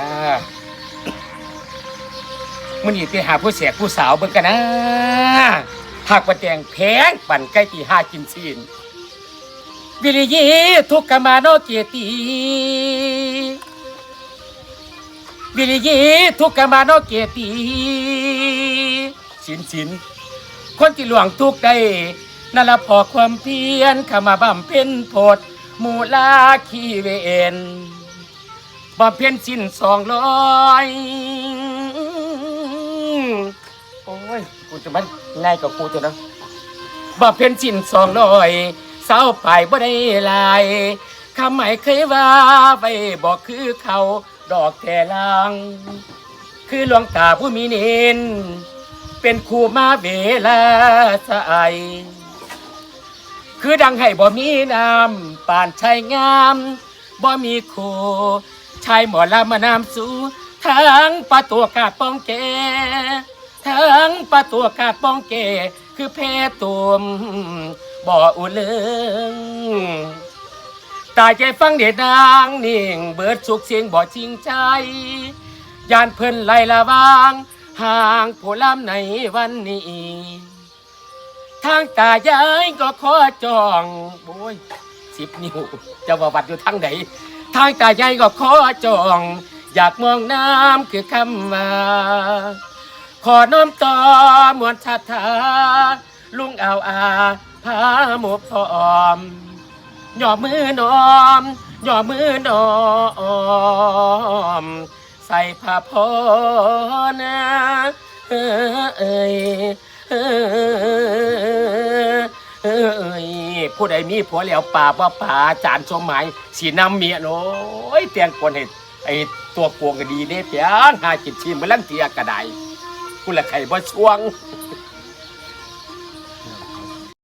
อ่ามันนี่ไปหาผู้เสียผู้สาวเบิ่งกันนะหากว่าแดงแพงปั่นใกล้ตีห้ากินซีนวิริยีทุกขมาโนเกติวิริยีทุกขมาโนเกติสินสินคนที่หลวงทุกได้นั่นละพอความเพียรขมาบำเพ็ญโพดมูลาคีเวน บำเพ็ญสิ้นสองร้อยโอ้ยกูจะมันง่ายกว่ากูตัวนะบ่เพ็นสิ้นสองร้อยเศร้าไปบ่ได้หลายคำไม่เคยว่าไปบอกคือเขาดอกแทลังคือหลวงตาผู้มีเนินเป็นครูมาเวลาสายคือดังให้บ่มีน้ำป่านชายงามบ่มีครู ชายหมอลำมานำสู่ทั้งประตูกาดป้องแกทั้งประตูกาดป้องเก คือเพตุมบ่ออุเลืองตายใจฟังเด็ดนางนิ่งเบิดสุกเสียงบ่อจริงใจยานเพิ่นไล่ละวางห่างผู้ลำในวันนี้ ทางตายายก็ขอจองโอ้ยสิบนิ้วจะว่าวัดอยู่ทางไหน ทางตายายก็ขอจอง อยากมองน้ำคือคำว่าขอน้อมต่อมวลชาติลุงเอาอาพาหมูพอมย่อมือน้อมย่อมือน้อม ใส่ผ้าพอนะเอ้ย ผู้ใดมีผัวแล้วป่าว่าป่าจานชมหมายสีน้ำเมียโอ้ยเตียงคนเห็ดไอตัวกวงก็ดีเนี่ยเพียงหาจิตชีมมาลังเตียกระไดกูละไข่บ่ช่วง